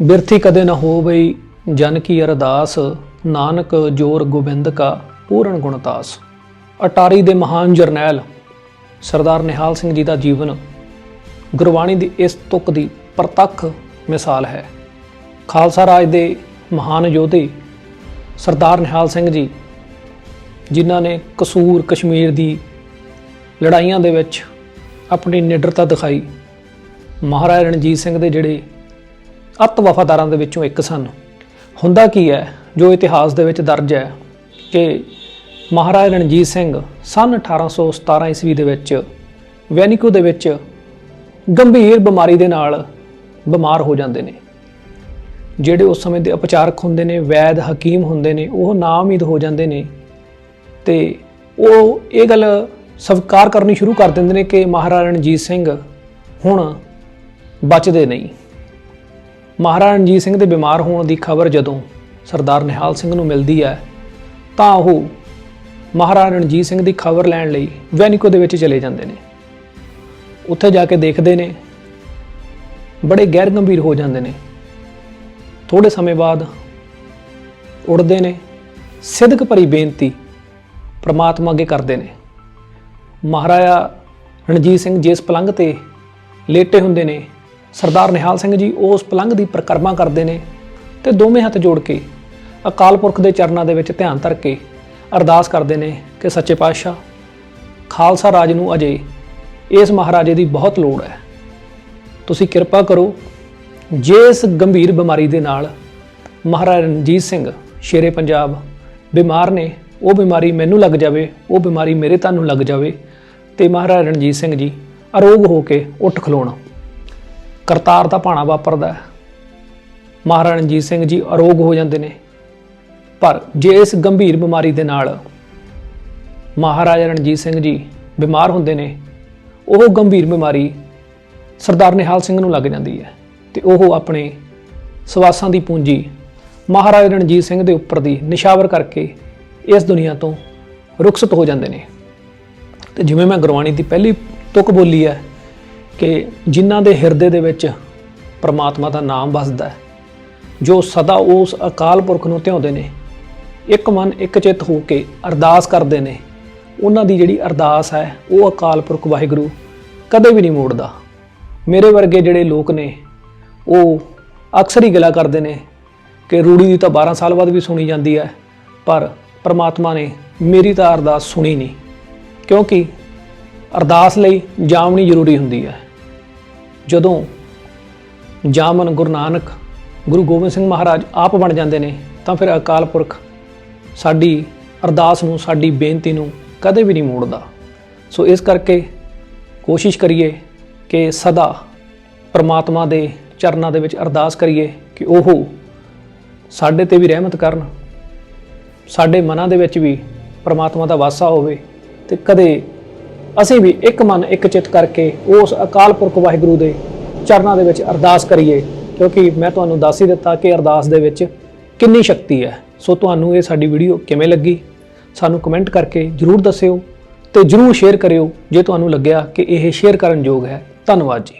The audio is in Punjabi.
ਬਿਰਥੀ ਕਦੇ ਨਾ ਹੋਵਈ, ਜਨ ਕੀ ਅਰਦਾਸ, ਨਾਨਕ ਜੋਰ ਗੋਬਿੰਦ ਕਾ ਪੂਰਨ ਗੁਣਤਾਸ ਅਟਾਰੀ ਦੇ ਮਹਾਨ ਜਰਨੈਲ ਸਰਦਾਰ ਨਿਹਾਲ ਸਿੰਘ ਜੀ ਦਾ ਜੀਵਨ ਗੁਰਬਾਣੀ ਦੀ ਇਸ ਤੁਕ ਦੀ ਪ੍ਰਤੱਖ ਮਿਸਾਲ ਹੈ। ਖਾਲਸਾ ਰਾਜ ਦੇ ਮਹਾਨ ਯੋਧੇ ਸਰਦਾਰ ਨਿਹਾਲ ਸਿੰਘ ਜੀ, ਜਿਨ੍ਹਾਂ ਨੇ ਕਸੂਰ ਕਸ਼ਮੀਰ ਦੀ ਲੜਾਈਆਂ ਦੇ ਵਿੱਚ ਆਪਣੀ ਨਿਡਰਤਾ ਦਿਖਾਈ, ਮਹਾਰਾਜਾ ਰਣਜੀਤ ਸਿੰਘ ਦੇ ਜਿਹੜੇ ਅਤ ਵਫਾਦਾਰਾਂ ਦੇ ਵਿੱਚੋਂ ਇੱਕ ਸਨ। ਹੁੰਦਾ ਕੀ ਹੈ, ਜੋ ਇਤਿਹਾਸ ਦੇ ਵਿੱਚ ਦਰਜ ਹੈ ਕਿ ਮਹਾਰਾਜਾ ਰਣਜੀਤ ਸਿੰਘ ਸਨ 1817 ਈਸਵੀ ਦੇ ਵਿੱਚ ਵੈਨਿਕੋ ਦੇ ਵਿੱਚ ਗੰਭੀਰ ਬਿਮਾਰੀ ਦੇ ਨਾਲ ਬਿਮਾਰ ਹੋ ਜਾਂਦੇ ਨੇ। ਜਿਹੜੇ ਉਸ ਸਮੇਂ ਦੇ ਉਪਚਾਰਕ ਹੁੰਦੇ ਨੇ, ਵੈਦ ਹਕੀਮ ਹੁੰਦੇ ਨੇ, ਉਹ ਨਾਮੀਦ ਹੋ ਜਾਂਦੇ ਨੇ ਤੇ ਉਹ ਇਹ ਗੱਲ ਸਵੀਕਾਰ ਕਰਨੀ ਸ਼ੁਰੂ ਕਰ ਦਿੰਦੇ ਨੇ ਕਿ ਮਹਾਰਾਜਾ ਰਣਜੀਤ ਸਿੰਘ ਹੁਣ ਬਚਦੇ ਨਹੀਂ। ਮਹਾਰਾਜਾ ਰਣਜੀਤ ਸਿੰਘ ਦੇ ਬਿਮਾਰ ਹੋਣ ਦੀ ਖਬਰ ਜਦੋਂ ਸਰਦਾਰ ਨਿਹਾਲ ਸਿੰਘ ਨੂੰ ਮਿਲਦੀ ਹੈ, ਤਾਂ ਉਹ ਮਹਾਰਾਜਾ ਰਣਜੀਤ ਸਿੰਘ ਦੀ ਖਬਰ ਲੈਣ ਲਈ ਵੈਨਿਕੋ ਦੇ ਵਿੱਚ ਚਲੇ ਜਾਂਦੇ ਨੇ। ਉੱਥੇ ਜਾ ਕੇ ਦੇਖਦੇ ਨੇ, ਬੜੇ ਗੈਰ ਗੰਭੀਰ ਹੋ ਜਾਂਦੇ ਨੇ। ਥੋੜੇ ਸਮੇਂ ਬਾਅਦ ਉੜਦੇ ਨੇ, ਸਿਦਕ ਭਰੀ ਬੇਨਤੀ ਪ੍ਰਮਾਤਮਾ ਅੱਗੇ ਕਰਦੇ ਨੇ। ਮਹਾਰਾਜਾ ਰਣਜੀਤ ਸਿੰਘ ਜਿਸ ਪਲੰਗ ਤੇ ਲੇਟੇ ਹੁੰਦੇ ਨੇ ਸਰਦਾਰ ਨਿਹਾਲ ਸਿੰਘ ਜੀ ਉਸ ਪਲੰਗ ਦੀ ਪ੍ਰਕਰਮਾ ਕਰਦੇ ਨੇ ਤੇ ਦੋਵੇਂ ਹੱਥ ਜੋੜ ਕੇ ਅਕਾਲ ਪੁਰਖ ਦੇ ਚਰਨਾਂ ਦੇ ਵਿੱਚ ਧਿਆਨ ਧਰ ਕੇ ਅਰਦਾਸ ਕਰਦੇ ਨੇ ਕਿ ਸੱਚੇ ਪਾਤਸ਼ਾਹ, ਖਾਲਸਾ ਰਾਜ ਨੂੰ ਅਜੇ ਇਸ ਮਹਾਰਾਜੇ ਦੀ ਬਹੁਤ ਲੋੜ ਹੈ। ਤੁਸੀਂ ਕਿਰਪਾ ਕਰੋ ਜੇ ਇਸ ਗੰਭੀਰ ਬਿਮਾਰੀ ਦੇ ਨਾਲ ਮਹਾਰਾਜਾ ਰਣਜੀਤ ਸਿੰਘ ਸ਼ੇਰੇ ਪੰਜਾਬ ਬਿਮਾਰ ਨੇ, ਉਹ ਬਿਮਾਰੀ ਮੈਨੂੰ ਲੱਗ ਜਾਵੇ, ਉਹ ਬਿਮਾਰੀ ਮੇਰੇ ਤੁਹਾਨੂੰ ਲੱਗ ਜਾਵੇ ਤੇ ਮਹਾਰਾਜਾ ਰਣਜੀਤ ਸਿੰਘ ਜੀ ਅਰੋਗ ਹੋ ਕੇ ਉੱਠ ਖਲੋਣ। ਕਰਤਾਰ ਦਾ ਭਾਣਾ ਵਾਪਰਦਾ ਹੈ। ਮਹਾਰਾਜਾ ਰਣਜੀਤ ਸਿੰਘ ਜੀ ਅਰੋਗ ਹੋ ਜਾਂਦੇ ਨੇ ਪਰ ਜੇ ਇਸ ਗੰਭੀਰ ਬਿਮਾਰੀ ਦੇ ਨਾਲ ਮਹਾਰਾਜਾ ਰਣਜੀਤ ਸਿੰਘ ਜੀ ਬਿਮਾਰ ਹੁੰਦੇ ਨੇ, ਉਹ ਗੰਭੀਰ ਬਿਮਾਰੀ ਸਰਦਾਰ ਨਿਹਾਲ ਸਿੰਘ ਨੂੰ ਲੱਗ ਜਾਂਦੀ ਹੈ ਤੇ ਉਹ ਆਪਣੇ ਸਵਾਸਾਂ ਦੀ ਪੂੰਜੀ ਮਹਾਰਾਜਾ ਰਣਜੀਤ ਸਿੰਘ ਦੇ ਉੱਪਰ ਦੀ ਨਿਸ਼ਾਵਰ ਕਰਕੇ ਇਸ ਦੁਨੀਆ ਤੋਂ ਰੁਖਸਤ ਹੋ ਜਾਂਦੇ ਨੇ ਤੇ ਜਿਵੇਂ ਮੈਂ ਗੁਰਬਾਣੀ ਦੀ ਪਹਿਲੀ ਤੁਕ ਬੋਲੀ ਹੈ ਕਿ ਜਿਨ੍ਹਾਂ ਦੇ ਹਿਰਦੇ ਦੇ ਵਿੱਚ ਪ੍ਰਮਾਤਮਾ ਦਾ ਨਾਮ ਵਸਦਾ ਹੈ, ਜੋ ਸਦਾ ਉਸ ਅਕਾਲ ਪੁਰਖ ਨੂੰ ਧਿਆਉਂਦੇ ਨੇ, ਇੱਕ ਮਨ ਇੱਕ ਚਿੱਤ ਹੋ ਕੇ ਅਰਦਾਸ ਕਰਦੇ ਨੇ, ਉਹਨਾਂ ਦੀ ਜਿਹੜੀ ਅਰਦਾਸ ਹੈ, ਉਹ ਅਕਾਲ ਪੁਰਖ ਵਾਹਿਗੁਰੂ ਕਦੇ ਵੀ ਨਹੀਂ ਮੋੜਦਾ। ਮੇਰੇ ਵਰਗੇ ਜਿਹੜੇ ਲੋਕ ਨੇ, ਉਹ ਅਕਸਰ ਹੀ ਗਿਲਾ ਕਰਦੇ ਨੇ ਕਿ ਰੂੜੀ ਦੀ ਤਾਂ 12 ਸਾਲ ਬਾਅਦ ਵੀ ਸੁਣੀ ਜਾਂਦੀ ਹੈ, ਪਰ ਪ੍ਰਮਾਤਮਾ ਨੇ ਮੇਰੀ ਤਾਂ ਅਰਦਾਸ ਸੁਣੀ ਨਹੀਂ, ਕਿਉਂਕਿ ਅਰਦਾਸ ਲਈ ਜਾਮਣੀ ਜ਼ਰੂਰੀ ਹੁੰਦੀ ਹੈ। ਜਦੋਂ ਜਾਮਨ ਗੁਰੂ ਨਾਨਕ, ਗੁਰੂ ਗੋਬਿੰਦ ਸਿੰਘ ਮਹਾਰਾਜ ਆਪ ਬਣ ਜਾਂਦੇ ਨੇ, ਤਾਂ ਫਿਰ ਅਕਾਲ ਪੁਰਖ ਸਾਡੀ ਅਰਦਾਸ ਨੂੰ, ਸਾਡੀ ਬੇਨਤੀ ਨੂੰ ਕਦੇ ਵੀ ਨਹੀਂ ਮੋੜਦਾ। ਸੋ ਇਸ ਕਰਕੇ ਕੋਸ਼ਿਸ਼ ਕਰੀਏ ਕਿ ਸਦਾ ਪ੍ਰਮਾਤਮਾ ਦੇ ਚਰਨਾਂ ਦੇ ਵਿੱਚ ਅਰਦਾਸ ਕਰੀਏ ਕਿ ਉਹ ਸਾਡੇ ਤੇ ਵੀ ਰਹਿਮਤ ਕਰਨ, ਸਾਡੇ ਮਨਾਂ ਦੇ ਵਿੱਚ ਵੀ ਪ੍ਰਮਾਤਮਾ ਦਾ ਵਾਸਾ ਹੋਵੇ ਤੇ ਕਦੇ ਅਸੀਂ ਵੀ ਇੱਕ ਮਨ, ਇੱਕ ਚਿੱਤ ਕਰਕੇ ਉਸ ਅਕਾਲ ਪੁਰਖ ਵਾਹਿਗੁਰੂ ਦੇ ਚਰਨਾਂ ਦੇ ਵਿੱਚ ਅਰਦਾਸ ਕਰੀਏ, ਕਿਉਂਕਿ ਮੈਂ ਤੁਹਾਨੂੰ ਦੱਸ ਹੀ ਦਿੱਤਾ ਕਿ ਅਰਦਾਸ ਦੇ ਵਿੱਚ ਕਿੰਨੀ ਸ਼ਕਤੀ ਹੈ। ਸੋ ਤੁਹਾਨੂੰ ਇਹ ਸਾਡੀ ਵੀਡੀਓ ਕਿਵੇਂ ਲੱਗੀ? ਸਾਨੂੰ ਕਮੈਂਟ ਕਰਕੇ ਜਰੂਰ ਦੱਸਿਓ ਤੇ ਜਰੂਰ ਸ਼ੇਅਰ ਕਰਿਓ ਜੇ ਤੁਹਾਨੂੰ ਲੱਗਿਆ ਕਿ ਇਹ ਸ਼ੇਅਰ ਕਰਨ ਯੋਗ ਹੈ। ਧੰਨਵਾਦ ਜੀ।